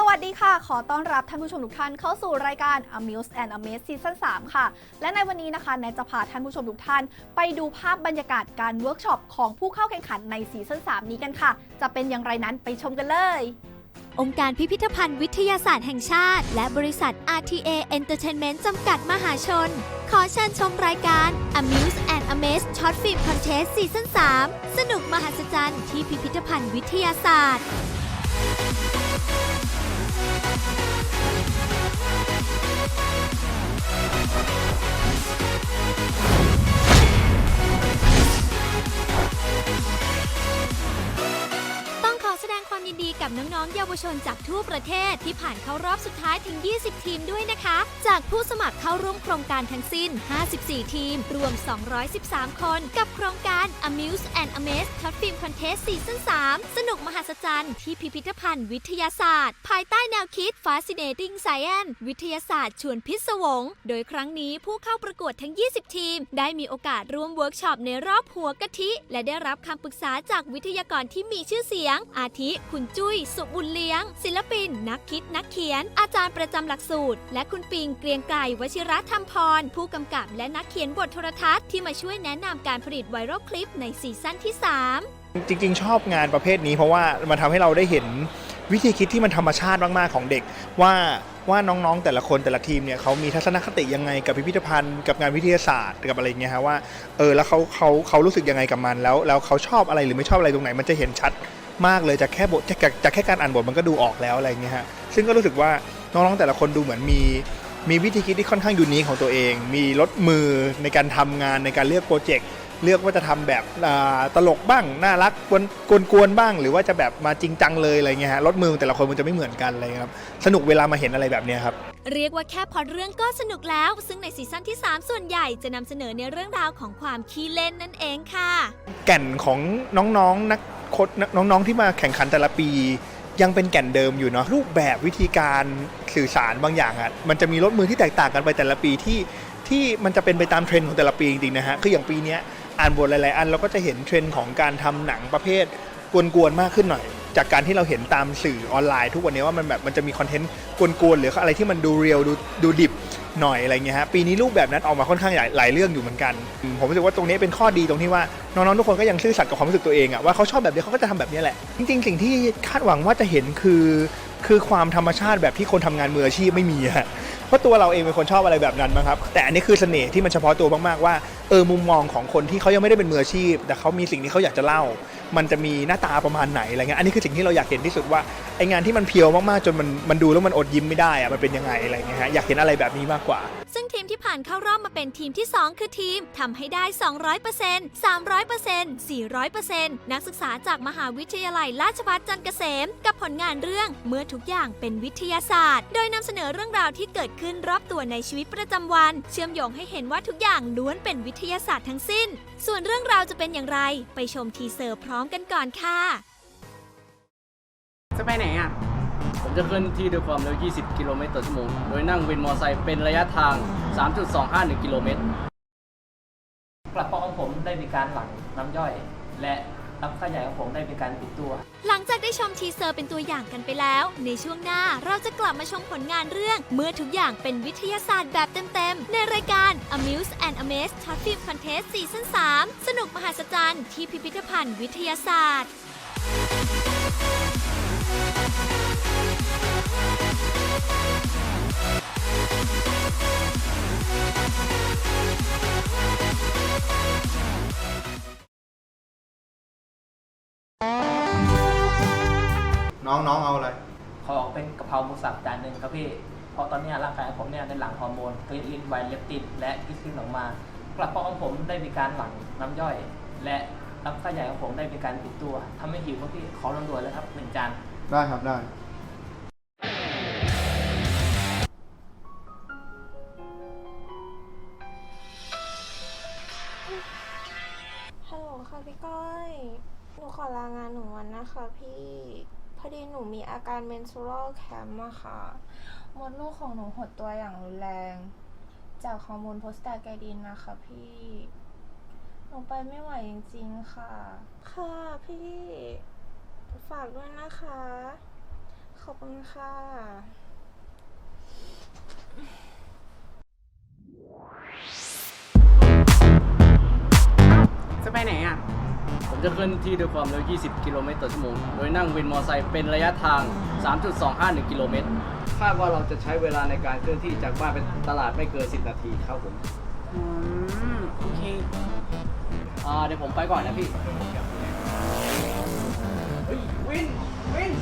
สวัสดีค่ะ ขอต้อนรับท่านผู้ชมทุกท่านเข้าสู่รายการ Amuse and Amaze Season 3 ค่ะ และในวันนี้นะคะแนนจะพาท่านผู้ชมทุกท่าน ไปดูภาพบรรยากาศการเวิร์กช็อปของผู้เข้าแข่งขันในซีซั่น3 นี้กันค่ะ จะเป็นอย่างไรนั้นไปชมกันเลย องค์การพิพิธภัณฑ์วิทยาศาสตร์แห่งชาติ และบริษัท RTA Entertainment จำกัดมหาชน ขอเชิญชมรายการ Amuse and Amaze Short Film Contest Season 3 สนุกมหัศจรรย์ที่พิพิธภัณฑ์วิทยาศาสตร์ กับน้องๆเยาวชนจากทั่วประเทศที่ผ่านเข้ารอบสุดท้ายถึง 20 ทีมด้วยนะคะ จากผู้สมัครเข้าร่วมโครงการทั้งสิ้น 54 ทีม รวม 213 คน กับโครงการ Amuse and Amaze Short Film Contest Season 3 สนุกมหัศจรรย์ที่พิพิธภัณฑ์วิทยาศาสตร์ ภายใต้แนวคิด Fascinating Science วิทยาศาสตร์ชวนพิศวง โดยครั้งนี้ผู้เข้าประกวดทั้ง 20 ทีม ได้มีโอกาสร่วมเวิร์กช็อปในรอบหัวกะทิ และได้รับคำปรึกษาจากวิทยากรที่มีชื่อเสียง อาทิคุณจุ้ยสุบุญเลี้ยง ศิลปิน นักคิดนักเขียน อาจารย์ประจำหลักสูตร และคุณปิงเกรียงไกรวชิระธรรมพร ผู้กำกับและนักเขียนบทโทรทัศน์ที่มาช่วยแนะนำการผลิตไวรัลคลิปในซีซั่นที่ 3 จริง ๆ ชอบงานประเภทนี้เพราะว่ามันทำให้เราได้เห็นวิธีคิดที่มันธรรมชาติมากๆของเด็ก ว่าว่าน้องๆแต่ละคนแต่ละทีมเนี่ยเขามีทัศนคติยังไงกับพิพิธภัณฑ์กับงานวิทยาศาสตร์กับอะไรเงี้ยฮะว่าเออแล้วเขาเขาเขารู้สึกยังไงกับมันแล้วแล้วเขาชอบอะไรหรือไม่ชอบอะไรตรงไหน มันจะเห็นชัด มากเลยจากแค่บทจากจากแค่การอ่านบทมันก็ดูออกแล้วอะไรเงี้ยฮะซึ่งก็รู้สึกว่าน้องๆแต่ละคนดูเหมือนมีมีวิธีคิดที่ค่อนข้างยูนิคของตัวเอง มีลดมือในการทำงานในการเลือกโปรเจกต์เลือกว่าจะทำแบบอ่าตลกบ้างน่ารักกวนกวนๆบ้าง หรือว่าจะแบบมาจริงจังเลยอะไรเงี้ยฮะลดมือแต่ละคนมันจะไม่เหมือนกันอะไรเงี้ยครับสนุกเวลามาเห็นอะไรแบบเนี้ยครับเรียกว่าแค่พล็อดเรื่องก็สนุกแล้ว ซึ่งในซีซั่นที่ 3 ส่วนใหญ่จะนำเสนอในเรื่องราวของความขี้เล่นนั่นเองค่ะ แก่นของน้องๆนักโคดน้องๆที่มาแข่งขันแต่ละปี ยังเป็นแก่นเดิมอยู่เนาะรูปแบบวิธีการสื่อสารบางอย่างอะมันจะมีรถมือที่แตกต่างกันไปแต่ละปีที่ที่มันจะเป็นไปตามเทรนด์ของแต่ละปีจริงๆนะฮะคืออย่างปีนี้อ่านบทหลายๆอันเราก็จะเห็นเทรนด์ของการทำหนังประเภทกวนๆมากขึ้นหน่อย จากการที่เราเห็นตามสื่อออนไลน์ ทุกวันนี้ว่ามันแบบมันจะมีคอนเทนต์กวนๆหรืออะไรที่มันดูเรียลดูดูดิบหน่อยอะไรเงี้ยฮะปีนี้รูปแบบนั้นออกมาค่อนข้างหลายหลายเรื่องอยู่เหมือนกัน ผมรู้สึกว่าตรงนี้เป็นข้อดีตรงที่ว่าน้องๆทุกคนก็ยังซื่อสัตย์กับความรู้สึกตัวเองอะว่าเขาชอบแบบนี้เขาก็จะทำแบบนี้แหละ จริงๆ สิ่งที่คาดหวังว่าจะเห็นคือคือความธรรมชาติแบบที่คนทำงานมืออาชีพไม่มีอะเพราะตัวเราเองเป็นคนชอบอะไรแบบนั้นมั้งครับ แต่อันนี้คือเสน่ห์ที่มันเฉพาะตัวมากๆว่าเออมุมมองของคนที่เขายังไม่ได้เป็นมืออาชีพ แต่เขามีสิ่งที่เขาอยากจะเล่า มันจะมีหน้าตาประมาณไหนอะไรเงี้ยอันนี้คือสิ่งที่เราอยากเห็นที่สุดว่า ไองานที่มันเพียวมากๆจนมันมันดูแล้วมันอดยิ้มไม่ได้อะมันเป็นยังไงอะไรเงี้ยฮะอยากเห็นอะไรแบบนี้มากกว่า ซึ่งทีมที่ผ่านเข้ารอบมาเป็นทีมที่ 2 คือทีมทำให้ได้ 200% 300% 400%นักศึกษาจากมหาวิทยาลัยราชภัฏจันทร์เกษม กับผลงานเรื่องเมื่อทุกอย่างเป็นวิทยาศาสตร์ โดยนำเสนอเรื่องราวที่เกิดขึ้นรอบตัวในชีวิตประจำวัน เชื่อมโยงให้เห็นว่าทุกอย่างล้วนเป็นวิทยาศาสตร์ทั้งสิ้น ส่วนเรื่องราวจะเป็นอย่างไร ไปชมทีเซอร์พร้อมกันก่อนค่ะ จะไปไหนอะ ผมจะเคลื่อนที่ด้วยความเร็ว 20 กิโลเมตรต่อชั่วโมง โดยนั่งวินมอเตอร์ไซค์เป็นระยะทาง 3.251 กิโลเมตร กระเพาะของผมได้มีการหลั่งน้ำย่อย และลำไส้ใหญ่ของผมได้มีการปิดตัว หลังจากได้ชมทีเซอร์เป็นตัวอย่างกันไปแล้ว ในช่วงหน้าเราจะกลับมาชมผลงานเรื่อง เมื่อทุกอย่างเป็นวิทยาศาสตร์แบบเต็มๆ ในรายการ Amuse and Amaze Short Film Contest Season 3 สนุกมหาศจรรย์ที่พิพิธภัณฑ์วิทยาศาสตร์ น้องน้องเอาอะไร ขอเป็นกะเพราหมูสับจานหนึ่งครับพี่ เพราะตอนเนี้ยร่างกายของผมเนี่ยได้หลั่งฮอร์โมนกรีลินไวเลปตินและอิสตินออกมากระเพาะของผมได้มีการหลั่งน้ำย่อย และลำไส้ใหญ่ของผมได้มีการปิดตัวทำให้หิวครับพี่ขอรด่วนๆเลยครับหนึ่งจานได้ครับได้ ฮัลโหลค่ะพี่ก้อย หนูขอลางานหนึ่งวันนะคะพี่พ อดีหนูมีอาการ menstrual cramp อะค่ะ มดลูกของหนูหดตัวอย่างรุนแรง จากฮอร์โมนโพสตาแกดินนะคะพี่ หนูไปไม่ไหวจริงๆค่ะ ค่ะพี่ ฝากด้วยนะคะขขอบคุณค่ะ จะไปไหนอะ ผมจะเคลื่อนที่ด้วยความเร็ว 20 กิโลเมตรต่อชั่วโมง โดยนั่งวินมอเตอร์ไซค์เป็นระยะทาง 3.251 กิโลเมตร คาดว่าเราจะใช้เวลาในการเคลื่อนที่จากบ้านไปตลาดไม่เกิน 10 นาทีครับผม อืมโอเค อ่าเดี๋ยวผมไปก่อนนะพี่เฮ้ยวิน วิน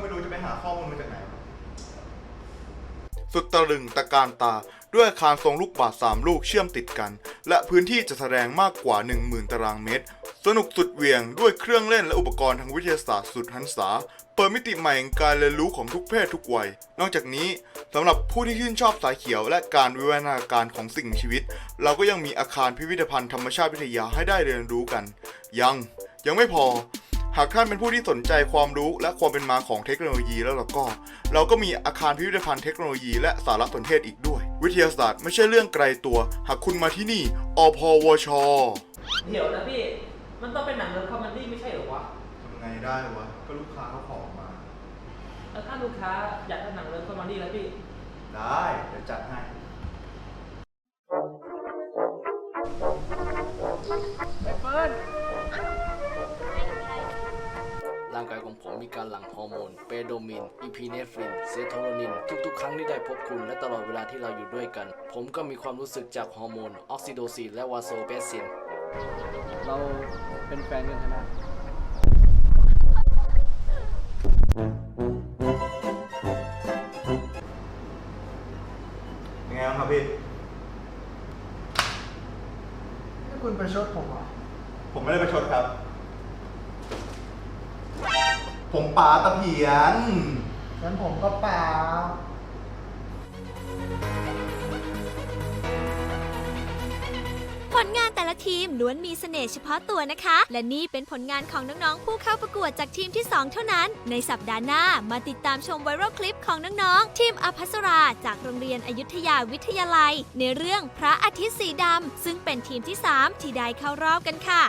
ไม่รู้จะไปหาข้อมูลมาจากไหน สุดตะลึงตะการตาด้วยอาคารทรงลูกบาศก์สามลูกเชื่อมติดกัน และพื้นที่จะแสดงมากกว่า 10,000 ตารางเมตร สนุกสุดเหวี่ยงด้วยเครื่องเล่นและอุปกรณ์ทางวิทยาศาสตร์สุดหันษา เปิดมิติใหม่แห่งการเรียนรู้ของทุกเพศทุกวัย นอกจากนี้สำหรับผู้ที่ชื่นชอบสายเขียวและการวิวัฒนาการของสิ่งมีชีวิต เราก็ยังมีอาคารพิพิธภัณฑ์ธรรมชาติวิทยาให้ได้เรียนรู้กัน ยังยังไม่พอ หากท่านเป็นผู้ที่สนใจความรู้และความเป็นมาของเทคโนโลยีแล้วล่ะก็ เราก็มีอาคารพิพิธภัณฑ์เทคโนโลยีและสารสนเทศอีกด้วย วิทยาศาสตร์ไม่ใช่เรื่องไกลตัว หากคุณมาที่นี่อพวช เดี๋ยวนะพี่ มันต้องเป็นหนังเรื่องคอมเมดี้ไม่ใช่เหรอวะ ทำไงได้วะ ก็ลูกค้าเขาขอมา แล้วถ้าลูกค้าอยากได้หนังเรื่องคอมเมดี้แล้วพี่ ได้ เดี๋ยวจัดให้ร่างกายของผมมีการหลั่งฮอร์โมน เปโดมิน อีพีเนฟริน เซโทโรนิน ทุกๆ ครั้งที่ได้พบคุณและตลอดเวลาที่เราอยู่ด้วยกัน ผมก็มีความรู้สึกจากฮอร์โมน ออกซิโดซินและวาโซเปซิน เราเป็นแฟนกันใช่ไหมยังไงบ้างครับพี่ นี่คุณประชดผมเหรอผมไม่ได้ประชดครับ ผม ป๋าตะเพียน งั้นผมก็ปล่าผลงานแต่ละทีมล้วนมีเสน่ห์เฉพาะตัวนะคะ และนี่เป็นผลงานของน้อง ๆ ผู้เข้าประกวดจากทีมที่ 2 เท่านั้น ในสัปดาห์หน้ามาติดตามชมไวรัลคลิปของน้อง ๆ ทีมอภัสราจากโรงเรียนอยุธยาวิทยาลัย ในเรื่องพระอาทิตย์สีดำซึ่งเป็นทีมที่ 3 ที่ได้เข้ารอบกันค่ะ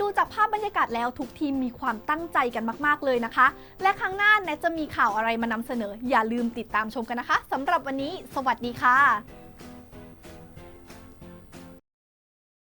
ดูจากภาพบรรยากาศแล้วทุกทีมมีความตั้งใจกันมาก ๆ เลยนะคะ และครั้งหน้าแนทจะมีข่าวอะไรมานำเสนอ อย่าลืมติดตามชมกันนะคะสำหรับวันนี้ สวัสดีค่ะ